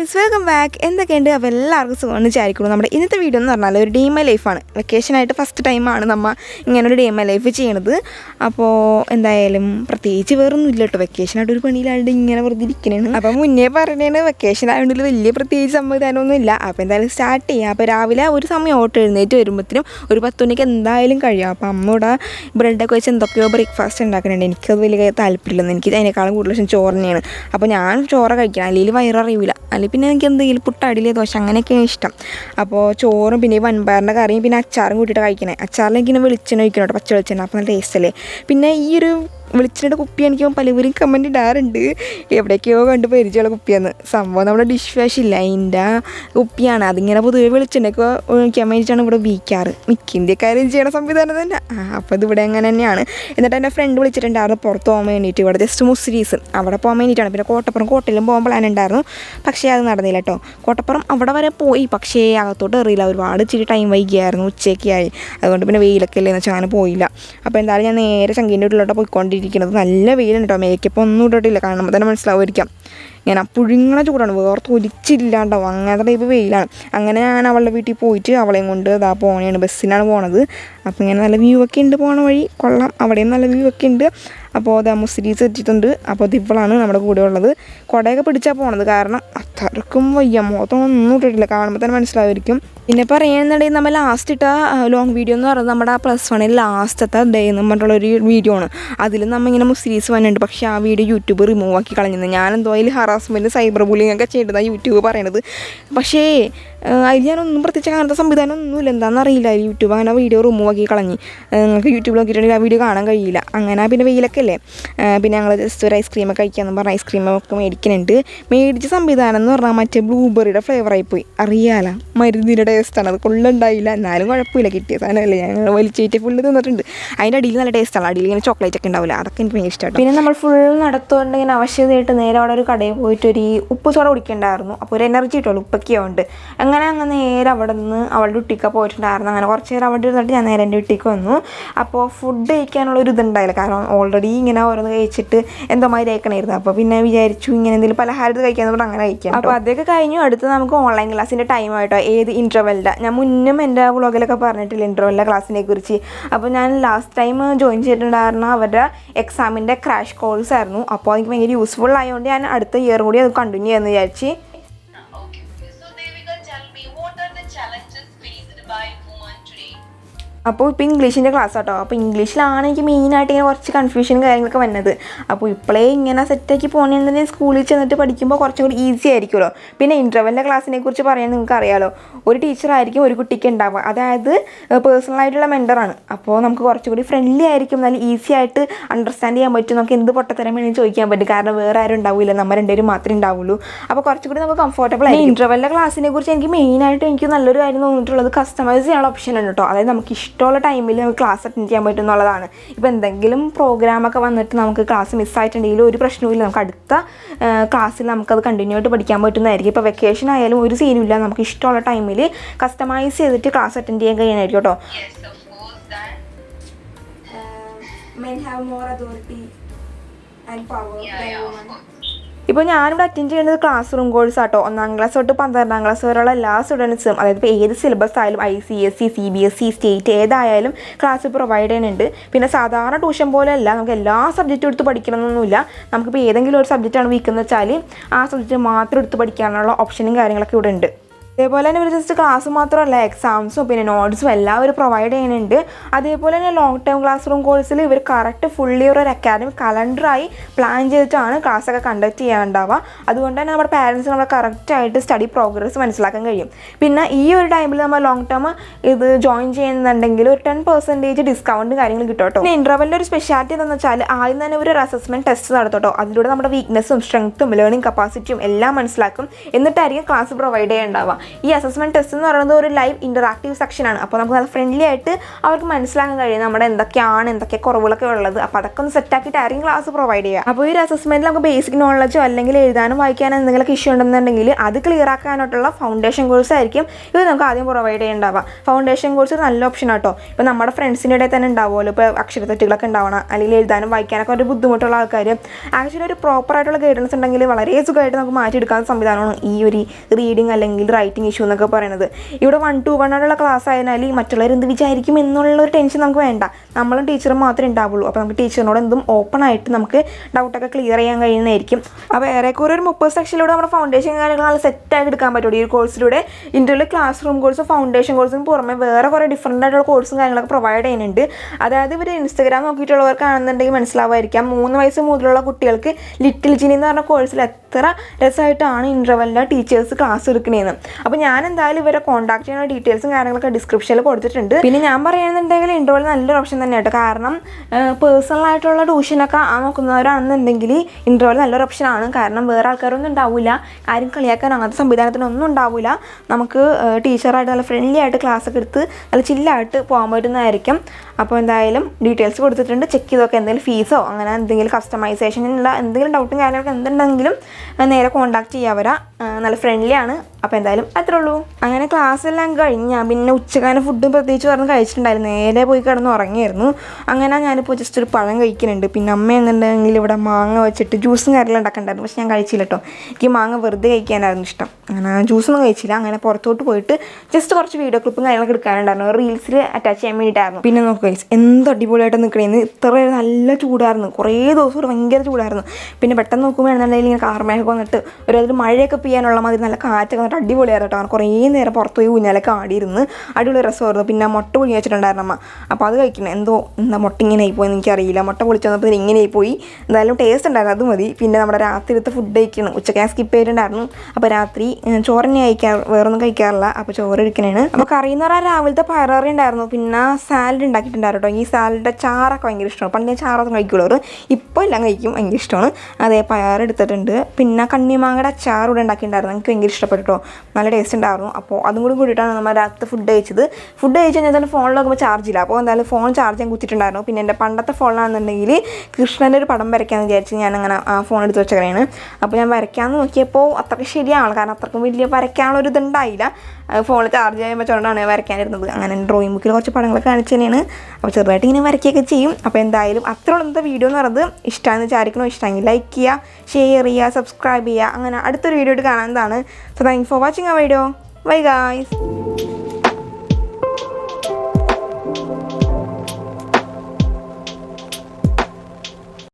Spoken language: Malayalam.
ഗൈസ് വെൽക്കം ബാക്ക് എന്തൊക്കെയുണ്ട്? അപ്പോൾ എല്ലാവർക്കും സുഖമെന്ന് വിചാരിക്കുന്നു. നമ്മുടെ ഇന്നത്തെ വീഡിയോ എന്ന് പറഞ്ഞാൽ ഒരു ഡേ മൈ ലൈഫാണ് വെക്കേഷനായിട്ട് ഫസ്റ്റ് ടൈമാണ് നമ്മൾ ഇങ്ങനെ ഒരു ഡേ മൈ ലൈഫ് ചെയ്യണത്. അപ്പോൾ എന്തായാലും പ്രത്യേകിച്ച് വേറൊന്നും ഇല്ല കേട്ടോ വെക്കേഷനായിട്ട് ഒരു പണിയിലാണ്ട് ഇങ്ങനെ വെറുതെ ഇരിക്കണേണ്. അപ്പോൾ മുന്നേ പറഞ്ഞതാണ് വെക്കേഷൻ ആയതുകൊണ്ട് വലിയ പ്രത്യേകിച്ച് സംവിധാനമൊന്നും ഇല്ല അപ്പോൾ എന്തായാലും സ്റ്റാർട്ട് ചെയ്യാം. അപ്പോൾ രാവിലെ ഒരു സമയം ഓട്ടോ എഴുന്നേറ്റ് വരുമ്പോഴത്തേനും ഒരു പത്ത് മണിക്ക് എന്തായാലും കഴിയും. അപ്പോൾ അമ്മ ഇവിടെ ബ്രെഡൊക്കെ വെച്ച് എന്തൊക്കെയോ ബ്രേക്ക്ഫാസ്റ്റ് ഉണ്ടാക്കുന്നുണ്ട് എനിക്കത് വലിയ താല്പര്യമില്ലെന്ന്. എനിക്ക് അതിനേക്കാളും കൂടുതൽ ഇഷ്ടം ചോറ് തന്നെയാണ് അപ്പോൾ ഞാൻ ചോറ് കഴിക്കണം. അല്ലെങ്കിൽ വയററിയില്ല അല്ലെങ്കിൽ പിന്നെ എനിക്ക് എന്തെങ്കിലും പുട്ട അടിലേ ദോശ അങ്ങനെയൊക്കെയാണ് ഇഷ്ടം. അപ്പോൾ ചോറും പിന്നെ ഈ വൻപയറിന്റെ കറിയും പിന്നെ അച്ചാറും കൂട്ടിയിട്ട് കഴിക്കണേ. അച്ചാറിലേക്ക് ഇങ്ങനെ വെളിച്ചെണ്ണ ഒഴിക്കണം കേട്ടോ പച്ച വെളിച്ചെണ്ണ. അപ്പോൾ നല്ല ടേസ്റ്റ് അല്ലേ? പിന്നെ ഈ ഒരു വെളിച്ചെണ്ണയുടെ കുപ്പി എനിക്ക് പലവരും കമന്റ് ഇടാറുണ്ട്. എവിടേക്കോ കണ്ട് പരിചയമുള്ള കുപ്പിയാന്ന് സംഭവം നമ്മുടെ ഡിഷ് വാഷ് ഇല്ല? അതിന്റെ കുപ്പിയാണ്. അതിങ്ങനെ പൊതുവെ വിളിച്ചിട്ടുണ്ടെങ്കിൽ ഒഴിക്കാൻ വേണ്ടിയിട്ടാണ് ഇവിടെ ഉപയോഗിക്കാറ് മിക്ക ഇന്ത്യക്കാരും ചെയ്യണ സംവിധാനം തന്നെ. അപ്പോൾ ഇത് ഇവിടെ അങ്ങനെ തന്നെയാണ്. എന്നിട്ട് എന്റെ ഫ്രണ്ട് വിളിച്ചിട്ടുണ്ടായിരുന്നു പുറത്ത് പോകാൻ വേണ്ടിയിട്ട്. ഇവിടെ ജസ്റ്റ് മുസ്രീസ് അവിടെ പോകാൻ വേണ്ടിയിട്ടാണ്. പിന്നെ കോട്ടപ്പുറം കോട്ടയിലും പോകാൻ പ്ലാൻ ഉണ്ടായിരുന്നു. പക്ഷേ അത് നടന്നില്ല കേട്ടോ. കോട്ടപ്പുറം അവിടെ വരെ പോയി. പക്ഷേ അകത്തോട്ട് എറിയില്ല. ഒരുപാട് ഇച്ചിരി ടൈം വൈകിയായിരുന്നു ഉച്ചയ്ക്കായി അതുകൊണ്ട് പിന്നെ വെയിലൊക്കെ അല്ലേ എന്ന് വെച്ചാൽ അങ്ങനെ പോയില്ല. അപ്പോൾ എന്തായാലും ഞാൻ നേരെ ചങ്കീന്റെ വീട്ടിലോട്ട് പോയിക്കൊണ്ടിരിക്കുന്നത് നല്ല വെയിലുണ്ട് കേട്ടോ. മേക്കപ്പ് ഒന്നും ഇട്ടിട്ടില്ല. കാണുമ്പോൾ തന്നെ മനസ്സിലാവുമായിരിക്കാം ഇങ്ങനെ പുഴുങ്ങണ ചൂടാണ്. വേർത്ത് ഒലിച്ചില്ലാണ്ടാവും അങ്ങനത്തെ ടൈപ്പ് വെയിലാണ്. അങ്ങനെ ഞാൻ അവളുടെ വീട്ടിൽ പോയിട്ട് അവളെയും കൊണ്ട് ഇതാ പോണേണ്. ബസ്സിനാണ് പോണത്. അപ്പോൾ ഇങ്ങനെ നല്ല വ്യൂ ഒക്കെ ഉണ്ട് പോണ വഴി. കൊള്ളാം. അവിടെയും നല്ല വ്യൂ ഒക്കെ ഉണ്ട്. അപ്പോൾ അത് മുസ്ലിസ് എത്തിയിട്ടുണ്ട്. അപ്പോൾ അത് ഇവളാണ് നമ്മുടെ കൂടെ ഉള്ളത്. കുടയൊക്കെ പിടിച്ചാൽ പോണത്. കാരണം അത്രക്കും വയ്യ. മുഖത്തൊന്നും ഇട്ടിട്ടില്ല. കാണുമ്പോൾ തന്നെ മനസ്സിലാവുമായിരിക്കും. പിന്നെ പറയുന്നുണ്ടെങ്കിൽ നമ്മൾ ലാസ്റ്റ് ഇട്ട ലോങ് വീഡിയോ എന്ന് പറയുന്നത് നമ്മുടെ ആ പ്ലസ് വണ്ണിൽ ലാസ്റ്റത്തെ ഡേ എന്ന് പറഞ്ഞിട്ടുള്ള ഒരു വീഡിയോ ആണ്. അതിൽ നമ്മൾ ഇങ്ങനെ മുസ്ലിംസ് വന്നിട്ടുണ്ട്. പക്ഷേ ആ വീഡിയോ യൂട്യൂബ് റിമൂവ് ആക്കി കളഞ്ഞത് ഞാൻ അതിൽ ഹറാസ്മെന്റ് സൈബർ ബുള്ളിങ് ഒക്കെ ചെയ്യേണ്ടതാണ് യൂട്യൂബ് പറയണത്. പക്ഷേ അതിൽ ഞാനൊന്നും പ്രത്യേകിച്ച് അങ്ങനത്തെ സംവിധാനം ഒന്നുമില്ല എന്താണെന്ന് അറിയില്ല യൂട്യൂബ് അങ്ങനെ വീഡിയോ റിമൂവ് ആക്കി കളഞ്ഞ്. നിങ്ങൾക്ക് യൂട്യൂബിൽ നോക്കിയിട്ടുണ്ടെങ്കിൽ ആ വീഡിയോ കാണാൻ കഴിയില്ല. അങ്ങനെ പിന്നെ വെയിലൊക്കെ അല്ലേ? പിന്നെ ഞങ്ങൾ ജസ്റ്റ് ഒരു ഐസ്ക്രീമൊക്കെ കഴിക്കാമെന്ന് പറഞ്ഞ ഐസ്ക്രീമൊക്കെ മേടിക്കുന്നുണ്ട്. മേടിച്ച സംവിധാനം എന്ന് പറഞ്ഞാൽ മറ്റേ ബ്ലൂബെറിയുടെ ഫ്ലേവറായി പോയി. അറിയാല. മരുന്നിന്റെ ടേസ്റ്റാണ് അത് കൊള്ളുണ്ടായില്ല എന്നാലും കുഴപ്പമില്ല. കിട്ടിയ സാധനമല്ലേ? ഞങ്ങൾ വലിച്ചേറ്റ് ഫുള്ള് തിന്നിട്ടുണ്ട്. അതിന്റെ അടിയിൽ നല്ല ടേസ്റ്റാണ് അടിയിൽ ഇങ്ങനെ ചോക്ലേറ്റ് ഒക്കെ ഉണ്ടാവില്ല അതൊക്കെ എനിക്ക് ഇഷ്ടമാണ് പിന്നെ നമ്മൾ ഫുൾ നടത്തുകൊണ്ട് ഇങ്ങനെ ആവശ്യമായിട്ട് നേരെ അവിടെ ഒരു കടയിൽ പോയിട്ട് ഒരു ഉപ്പ് സോഡ കുടിക്കണ്ടായിരുന്നു. അപ്പോൾ ഒരു എനർജി കിട്ടുമല്ലോ ഉപ്പൊക്കെ ഉണ്ട് അങ്ങനെ അങ്ങ് നേരെ അവിടെ നിന്ന് അവളുടെ കുട്ടിക്ക് പോയിട്ടുണ്ടായിരുന്നു. അങ്ങനെ കുറച്ച് നേരം അവിടെ ഇരുന്നിട്ട് ഞാൻ നേരെ എന്റെ വീട്ടിക്ക് വന്നു. അപ്പോൾ ഫുഡ് കഴിക്കാനുള്ള ഒരു ഇതുണ്ടായില്ല. കാരണം ഓൾറെഡി ഇങ്ങനെ ഓരോന്ന് കഴിച്ചിട്ട് എന്തോ മാതിരി കഴിക്കണമായിരുന്നു അപ്പോൾ പിന്നെ വിചാരിച്ചു ഇങ്ങനെ എന്തെങ്കിലും പലഹാരം ഇത് കഴിക്കാന്ന് പറഞ്ഞാൽ അങ്ങനെ കഴിക്കാം അപ്പോൾ അതൊക്കെ കഴിഞ്ഞു. അടുത്ത് നമുക്ക് ഓൺലൈൻ ക്ലാസ്സിന്റെ ടൈം ആയിട്ടോ ഏത് ഇന്റർവെല്ലിന്റെ ഞാൻ മുന്നും എന്റെ വ്ളോഗിലൊക്കെ പറഞ്ഞിട്ടില്ല ഇന്റർവെല്ലിന്റെ ക്ലാസ്സിനെ കുറിച്ച്. അപ്പോൾ ഞാൻ ലാസ്റ്റ് ടൈം ജോയിൻ ചെയ്തിട്ടുണ്ടായിരുന്ന അവരുടെ എക്സാമിന്റെ ക്രാഷ് കോഴ്സ് ആയിരുന്നു. അപ്പോൾ എനിക്ക് ഭയങ്കര യൂസ്ഫുൾ ആയതുകൊണ്ട് ഞാൻ അടുത്ത ഇയർ കൂടി അത് കണ്ടിന്യൂ ചെയ്യാമെന്ന് വിചാരിച്ച് അപ്പോൾ ഇപ്പോൾ ഇംഗ്ലീഷിന്റെ ക്ലാസ് കേട്ടോ അപ്പോൾ ഇംഗ്ലീഷിലാണ് എനിക്ക് മെയിനായിട്ട് ഇങ്ങനെ കുറച്ച് കൺഫ്യൂഷൻ കാര്യങ്ങളൊക്കെ വന്നത്. അപ്പോൾ ഇപ്പോഴേ ഇങ്ങനെ സെറ്റാക്കി പോകണമെന്നുണ്ടെങ്കിൽ സ്കൂളിൽ ചെന്നിട്ട് പഠിക്കുമ്പോൾ കുറച്ചും കൂടി ഈസി ആയിരിക്കുമല്ലോ. പിന്നെ ഇന്റർവെല്ലിന്റെ ക്ലാസ്സിനെ കുറിച്ച് പറയാൻ നിങ്ങൾക്ക് അറിയാമല്ലോ ഒരു ടീച്ചറായിരിക്കും ഒരു കുട്ടിക്ക് ഉണ്ടാവുക. അതായത് പേഴ്സണലായിട്ടുള്ള മെന്ററാണ് അപ്പോൾ നമുക്ക് കുറച്ചും കൂടി ഫ്രണ്ട്ലി ആയിരിക്കും. നല്ല ഈസി ആയിട്ട് അണ്ടർസ്റ്റാൻഡ് ചെയ്യാൻ പറ്റും. നമുക്ക് എന്ത് പൊട്ടത്തരം വേണമെങ്കിൽ ചോദിക്കാൻ പറ്റും. കാരണം വേറെ ആരും ഉണ്ടാവില്ല നമ്മൾ രണ്ടുപേരും മാത്രമേ ഉണ്ടാവുള്ളൂ. അപ്പോൾ കുറച്ചും കൂടി നമുക്ക് കംഫർട്ടബിൾ ആയിരിക്കും. ഇന്റർവെല്ലിന്റെ ക്ലാസ്സിനെ കുറിച്ച് എനിക്ക് മെയിനായിട്ട് എനിക്ക് നല്ലൊരു കാര്യം തോന്നിയിട്ടുള്ളത് കസ്റ്റമൈസ് ചെയ്യാനുള്ള ഓപ്ഷൻ ഉണ്ട് കേട്ടോ അതായത് നമുക്ക് ഇഷ്ടമുള്ള ടൈമിൽ നമുക്ക് ക്ലാസ് അറ്റൻഡ് ചെയ്യാൻ പറ്റും എന്നുള്ളതാണ്. ഇപ്പോൾ എന്തെങ്കിലും പ്രോഗ്രാമൊക്കെ വന്നിട്ട് നമുക്ക് ക്ലാസ് മിസ്സായിട്ടുണ്ടെങ്കിൽ ഒരു പ്രശ്നവുമില്ല നമുക്ക് അടുത്ത ക്ലാസ്സിൽ നമുക്കത് കണ്ടിന്യൂ ആയിട്ട് പഠിക്കാൻ പറ്റുന്നതായിരിക്കും. ഇപ്പോൾ വെക്കേഷൻ ആയാലും ഒരു സീനും ഇല്ല. നമുക്ക് ഇഷ്ടമുള്ള ടൈമിൽ കസ്റ്റമൈസ് ചെയ്തിട്ട് ക്ലാസ് അറ്റൻഡ് ചെയ്യാൻ കഴിയാനായിരിക്കും കേട്ടോ. That. men have more authority and power Yeah, yeah, of course. ഇപ്പോൾ ഞാനിവിടെ അറ്റൻഡ് ചെയ്യുന്നത് ക്ലാസ് റൂം കോഴ്സ് ആട്ടോ. ഒന്നാം ക്ലാസ് തൊട്ട് പന്ത്രണ്ടാം ക്ലാസ് വരെയുള്ള എല്ലാ സ്റ്റുഡൻസും അതായത് ഇപ്പോൾ ഏത് സിലബസ് ആയാലും I C S C C B S C state ഏതായാലും ക്ലാസ് പ്രൊവൈഡ് ചെയ്യുന്നുണ്ട്. പിന്നെ സാധാരണ ട്യൂഷൻ പോലെയല്ല നമുക്ക് എല്ലാ സബ്ജക്റ്റും എടുത്ത് പഠിക്കണമെന്നൊന്നുമില്ല. നമുക്കിപ്പോൾ ഏതെങ്കിലും ഒരു സബ്ജക്റ്റാണ് വീക്കെന്ന് വെച്ചാൽ ആ സബ്ജക്റ്റ് മാത്രം എടുത്ത് പഠിക്കാനുള്ള ഓപ്ഷനും കാര്യങ്ങളൊക്കെ ഇവിടെ ഉണ്ട്. അതേപോലെ തന്നെ ഇവർ ജസ്റ്റ് ക്ലാസ് മാത്രമല്ല എക്സാംസും പിന്നെ നോട്ട്സും എല്ലാം അവർ പ്രൊവൈഡ് ചെയ്യുന്നുണ്ട്. അതേപോലെ തന്നെ ലോങ് ടേം ക്ലാസ് റൂം കോഴ്സിൽ ഇവർ കറക്റ്റ് ഫുള്ളി ഒരു അക്കാഡമിക് കലണ്ടറായി പ്ലാൻ ചെയ്തിട്ടാണ് ക്ലാസ്സൊക്കെ കണ്ടക്ട് ചെയ്യാനുണ്ടാവുക. അതുകൊണ്ട് തന്നെ നമ്മുടെ പാരൻസ് നമ്മുടെ കറക്റ്റായിട്ട് സ്റ്റഡി പ്രോഗ്രസ് മനസ്സിലാക്കാൻ കഴിയും. പിന്നെ ഈ ഒരു ടൈമിൽ നമ്മൾ ലോങ് ടേം ഇത് ജോയിൻ ചെയ്യുന്നുണ്ടെങ്കിൽ ഒരു ടെൻ പെർസെന്റേജ് ഡിസ്കൗണ്ട് കാര്യങ്ങൾ കിട്ടും പിന്നെ ഇന്റർവലിന്റെ ഒരു സ്പെഷ്യാലിറ്റി എന്ന് വെച്ചാൽ ആദ്യം തന്നെ ഒരു അസസ്മെന്റ് ടെസ്റ്റ് നടത്തോട്ടോ അതിലൂടെ നമ്മുടെ വീക്ക്നെസ്സും സ്ട്രെങ്ത്തും ലേണിംഗ് കപ്പാസിറ്റിയും എല്ലാം മനസ്സിലാക്കും. എന്നിട്ടായിരിക്കും ക്ലാസ് പ്രൊവൈഡ് ചെയ്യുന്നുണ്ടാവുക ഈ അസസ്മെന്റ് ടെസ്റ്റ് എന്ന് പറയുന്നത് ഒരു ലൈവ് ഇന്ററാക്റ്റീവ് സെക്ഷനാണ് അപ്പോൾ നമുക്ക് നല്ല ഫ്രണ്ട്ലി ആയിട്ട് അവർക്ക് മനസ്സിലാക്കാൻ കഴിയും നമ്മുടെ എന്തൊക്കെയാണ് എന്തൊക്കെ കുറവുകളൊക്കെ ഉള്ളത്. അപ്പോൾ അതൊക്കെ ഒന്ന് സെറ്റാക്കിയിട്ടായിരിക്കും ക്ലാസ് പ്രൊവൈഡ് ചെയ്യുക അപ്പോൾ ഈ ഒരു അസസ്മെന്റിൽ നമുക്ക് ബേസിക് നോളജോ അല്ലെങ്കിൽ എഴുതാനും വായിക്കാനും എന്തെങ്കിലുമൊക്കെ ഇഷ്യൂ ഉണ്ടെന്നുണ്ടെങ്കിൽ അത് ക്ലിയർ ആക്കാനായിട്ടുള്ള ഫൗണ്ടേഷൻ കോഴ്സ് ആയിരിക്കും ഇത് നമുക്ക് ആദ്യം പ്രൊവൈഡ് ചെയ്യേണ്ടാവുക ഫൗണ്ടേഷൻ കോഴ്സ് ഒരു നല്ല ഓപ്ഷൻ ആട്ടോ ഇപ്പോൾ നമ്മുടെ ഫ്രണ്ട്സിന്റെ ഇടയിൽ തന്നെ ഉണ്ടാവുമല്ലോ. ഇപ്പോൾ അക്ഷരത്തെറ്റുകളൊക്കെ ഉണ്ടാവണം അല്ലെങ്കിൽ എഴുതാനും വായിക്കാനൊക്കെ ഒരു ബുദ്ധിമുട്ടുള്ള ആൾക്കാർ ആക്ച്വലി ഒരു പ്രോപ്പർ ആയിട്ടുള്ള ഗൈഡൻസ് ഉണ്ടെങ്കിൽ വളരെ സുഖമായിട്ട് നമുക്ക് മാറ്റിയെടുക്കാൻ സംവിധാനമാണ് ഈ ഒരു റീഡിങ് അല്ലെങ്കിൽ റൈറ്റിംഗ് ഇഷ്യൂ എന്നൊക്കെ പറയുന്നത് ഇവിടെ വൺ ടു വൺ ആയിട്ടുള്ള ക്ലാസ് ആയതിനാൽ മറ്റുള്ളവർ എന്ത് വിചാരിക്കും എന്നുള്ള ഒരു ടെൻഷൻ നമുക്ക് വേണ്ട. നമ്മളും ടീച്ചറും മാത്രമേ ഉണ്ടാവുള്ളൂ. അപ്പോൾ നമുക്ക് ടീച്ചറിനോട് എന്തും ഓപ്പൺ ആയിട്ട് നമുക്ക് ഡൗട്ടൊക്കെ ക്ലിയർ ചെയ്യാൻ കഴിയുന്നതായിരിക്കും. അപ്പോൾ ഏറെക്കുറെ ഒരു മുപ്പത് സെക്ഷനിലൂടെ നമ്മുടെ ഫൗണ്ടേഷൻ കാര്യങ്ങൾ നല്ല സെറ്റായിട്ട് എടുക്കാൻ പറ്റുള്ളൂ. ഈ കോഴ്സിലൂടെ ഇന്ത്യയിലെ ക്ലാസ് റൂം കോഴ്സും ഫൗണ്ടേഷൻ കോഴ്സും പുറമെ വേറെ കുറേ ഡിഫറന്റ് ആയിട്ടുള്ള കോഴ്സും കാര്യങ്ങളൊക്കെ പ്രൊവൈഡ് ചെയ്യുന്നുണ്ട്. അതായത് ഇവർ ഇൻസ്റ്റഗ്രാം നോക്കിയിട്ടുള്ളവർക്കാണെന്നുണ്ടെങ്കിൽ മനസ്സിലാവുമായിരിക്കാം. മൂന്ന് വയസ്സ് മുതലുള്ള കുട്ടികൾക്ക് ലിറ്റിൽ ജിനി എന്ന് പറഞ്ഞ കോഴ്സിൽ എത്ര രസമായിട്ടാണ് ഇന്റർവെല്ലിന്റെ ടീച്ചേഴ്സ് ക്ലാസ് എടുക്കണേന്ന്. അപ്പോൾ ഞാൻ എന്തായാലും ഇവരെ കോൺടാക്ട് ചെയ്യുന്ന ഡീറ്റെയിൽസും കാര്യങ്ങളൊക്കെ ഡിസ്ക്രിപ്ഷനിൽ കൊടുത്തിട്ടുണ്ട്. പിന്നെ ഞാൻ പറയുന്നുണ്ടെങ്കിൽ ഇന്റർവെൽ നല്ലൊരു ഓപ്ഷൻ തന്നെ കേട്ടോ കാരണം പേഴ്സണൽ ആയിട്ടുള്ള ട്യൂഷനൊക്കെ ആ നോക്കുന്നവരാണെന്നുണ്ടെങ്കിൽ ഇന്റർവെൽ നല്ലൊരു ഓപ്ഷൻ ആണ്. കാരണം വേറെ ആൾക്കാരൊന്നും ഉണ്ടാവില്ല കാര്യം കളിയാക്കാൻ അങ്ങനത്തെ സംവിധാനത്തിനൊന്നും ഉണ്ടാവില്ല നമുക്ക് ടീച്ചറായിട്ട് നല്ല ഫ്രണ്ട്ലി ആയിട്ട് ക്ലാസ് ഒക്കെ എടുത്ത് നല്ല ചില്ലായിട്ട് പോകാൻ പറ്റുന്നതായിരിക്കും. അപ്പോൾ എന്തായാലും ഡീറ്റെയിൽസ് കൊടുത്തിട്ടുണ്ട്. ചെക്ക് ചെയ്തൊക്കെ എന്തെങ്കിലും ഫീസോ അങ്ങനെ എന്തെങ്കിലും കസ്റ്റമൈസേഷനുള്ള എന്തെങ്കിലും ഡൗട്ടും കാര്യങ്ങളൊക്കെ എന്തുണ്ടെങ്കിലും നേരെ കോൺടാക്ട് ചെയ്യാവരാ നല്ല ഫ്രണ്ട്ലി ആണ്. അപ്പോൾ എന്തായാലും അത്രേ ഉള്ളൂ. അങ്ങനെ ക്ലാസ് എല്ലാം കഴിഞ്ഞാൽ പിന്നെ ഉച്ചക്കാലം ഫുഡും പ്രത്യേകിച്ച് പറഞ്ഞ് കഴിച്ചിട്ടുണ്ടായിരുന്നു. നേരെ പോയി കിടന്ന് ഉറങ്ങിയായിരുന്നു. അങ്ങനെ ഞാനിപ്പോൾ ജസ്റ്റ് ഒരു പഴം കഴിക്കുന്നുണ്ട്. പിന്നെ അമ്മ എന്നുണ്ടെങ്കിൽ ഇവിടെ മാങ്ങ വെച്ചിട്ട് ജ്യൂസും കാര്യമെല്ലാം ഉണ്ടാക്കണ്ടായിരുന്നു. പക്ഷെ ഞാൻ കഴിച്ചില്ല കേട്ടോ എനിക്ക് മാങ്ങ വെറുതെ കഴിക്കാനായിരുന്നു ഇഷ്ടം. അങ്ങനെ ജ്യൂസൊന്നും കഴിച്ചില്ല. അങ്ങനെ പുറത്തോട്ട് പോയിട്ട് ജസ്റ്റ് കുറച്ച് വീഡിയോ ക്ലിപ്പും കാര്യങ്ങളൊക്കെ എടുക്കാനുണ്ടായിരുന്നു. റീൽസിൽ അറ്റാച്ച് ചെയ്യാൻ വേണ്ടിയിട്ടായിരുന്നു. പിന്നെ നോക്കുക ഗൈസ് എന്ത് അടിപൊളിയായിട്ട് നിൽക്കണേന്ന് ഇത്ര നല്ല ചൂടായിരുന്നു. കുറേ ദിവസം ഒരു ഭയങ്കര ചൂടായിരുന്നു. പിന്നെ പെട്ടെന്ന് നോക്കുമ്പോഴാണെന്നുണ്ടെങ്കിൽ ഇങ്ങനെ കാർമേഘമൊക്കെ വന്നിട്ട് ഒരു അതിൽ മഴയൊക്കെ പെയ്യാനുള്ള മാതിരി നല്ല കാറ്റൊക്കെ വന്നിട്ട് അടിപൊളിയായിരുന്നു കേട്ടോ. കുറേ നേരം പുറത്ത് പോയി ഊഞ്ഞാലൊക്കെ ആടിയിരുന്ന് അടിപൊളി രസമായിരുന്നു. പിന്നെ മുട്ട പൊളി വെച്ചിട്ടുണ്ടായിരുന്നു അമ്മ. അപ്പോൾ അത് കഴിക്കണം. എന്തോ എന്താ മുട്ട ഇങ്ങനെ ആയിപ്പോയി എനിക്കറിയില്ല. മുട്ട പൊളിച്ച് വന്നപ്പോൾ ഇങ്ങനെ പോയി. എന്തായാലും ടേസ്റ്റ് ഉണ്ടായിരുന്നു. അത് മതി. പിന്നെ നമ്മുടെ രാത്രിയിലത്തെ ഫുഡ് കഴിക്കണം. ഉച്ചയ്ക്ക് ഞാൻ സ്കിപ്പ് ചെയ്തിട്ടുണ്ടായിരുന്നു. അപ്പോൾ രാത്രി ചോറിനെ കഴിക്കാറ് വേറൊന്നും കഴിക്കാറില്ല. അപ്പോൾ ചോറ് കഴിക്കണേണ്. അപ്പോൾ കറി എന്ന് പറഞ്ഞാൽ രാവിലത്തെ പയററി ഉണ്ടായിരുന്നു. പിന്നെ സാലഡ് ഉണ്ടാക്കിയിട്ടുണ്ടായിരുന്നു ഈ സാലഡിന്റെ ചാറൊക്കെ ഭയങ്കര ഇഷ്ടമാണ് പണ്ട് ഞാൻ ചാറൊന്നും കഴിക്കുള്ളൂ ഇപ്പോൾ എല്ലാം കഴിക്കും. ഭയങ്കര ഇഷ്ടമാണ് അതേ പയർ എടുത്തിട്ടുണ്ട്. പിന്നെ കണ്ണിമാങ്ങയുടെ അച്ചാർ ഇവിടെ ഉണ്ടാക്കിയിട്ടുണ്ടായിരുന്നു. എനിക്ക് ഭയങ്കര ഇഷ്ടപ്പെട്ടു നല്ല ടേസ്റ്റ് ഉണ്ടായിരുന്നു. അപ്പോൾ അതും കൂടി കൂടിയിട്ടാണ് നമ്മൾ രാത്രി ഫുഡ് കഴിച്ചത്. ഫുഡ് കഴിച്ച് കഴിഞ്ഞാൽ തന്നെ ഫോണിൽ നോക്കുമ്പോൾ ചാർജ് ഇല്ല. അപ്പോൾ എന്തായാലും ഫോൺ ചാർജ് ഞാൻ കുത്തിയിട്ടുണ്ടായിരുന്നു. പിന്നെ എന്റെ പണ്ടത്തെ ഫോണിലാണെന്നുണ്ടെങ്കിൽ കൃഷ്ണന്റെ ഒരു പടം വരയ്ക്കാമെന്ന് വിചാരിച്ച് ഞാൻ അങ്ങനെ ആ ഫോൺ എടുത്ത് വെച്ചാണ് അപ്പോൾ ഞാൻ വരയ്ക്കാമെന്ന് നോക്കിയപ്പോൾ അത്രയ്ക്ക് ശരിയാണ്. കാരണം അത്രയ്ക്കും വലിയ വരയ്ക്കാനുള്ള ഒരു ഇതുണ്ടായില്ല. ഫോണിൽ ചാർജ് ചെയ്യാൻ വെച്ചുകൊണ്ടാണ് വരയ്ക്കാനിരുന്നത്. അങ്ങനെ ഡ്രോയിങ് ബുക്കിൽ കുറച്ച് പടങ്ങളൊക്കെ കാണിച്ചു തന്നെയാണ്. അപ്പോൾ ചെറുതായിട്ട് ഇങ്ങനെ വരയ്ക്കുകയൊക്കെ ചെയ്യും. അപ്പോൾ എന്തായാലും അത്രയുള്ള വീഡിയോ എന്ന് പറയുന്നത്. ഇഷ്ടമാണെന്ന് വിചാരിക്കണോ ഇഷ്ടമെങ്കിൽ ലൈക്ക് ചെയ്യുക ഷെയർ ചെയ്യുക സബ്സ്ക്രൈബ് ചെയ്യുക. അങ്ങനെ അടുത്തൊരു വീഡിയോ ആയിട്ട് കാണാൻ സോ താങ്ക് ഫോർ വാച്ചിങ് ആ വീഡിയോ ബൈ ഗായ്സ്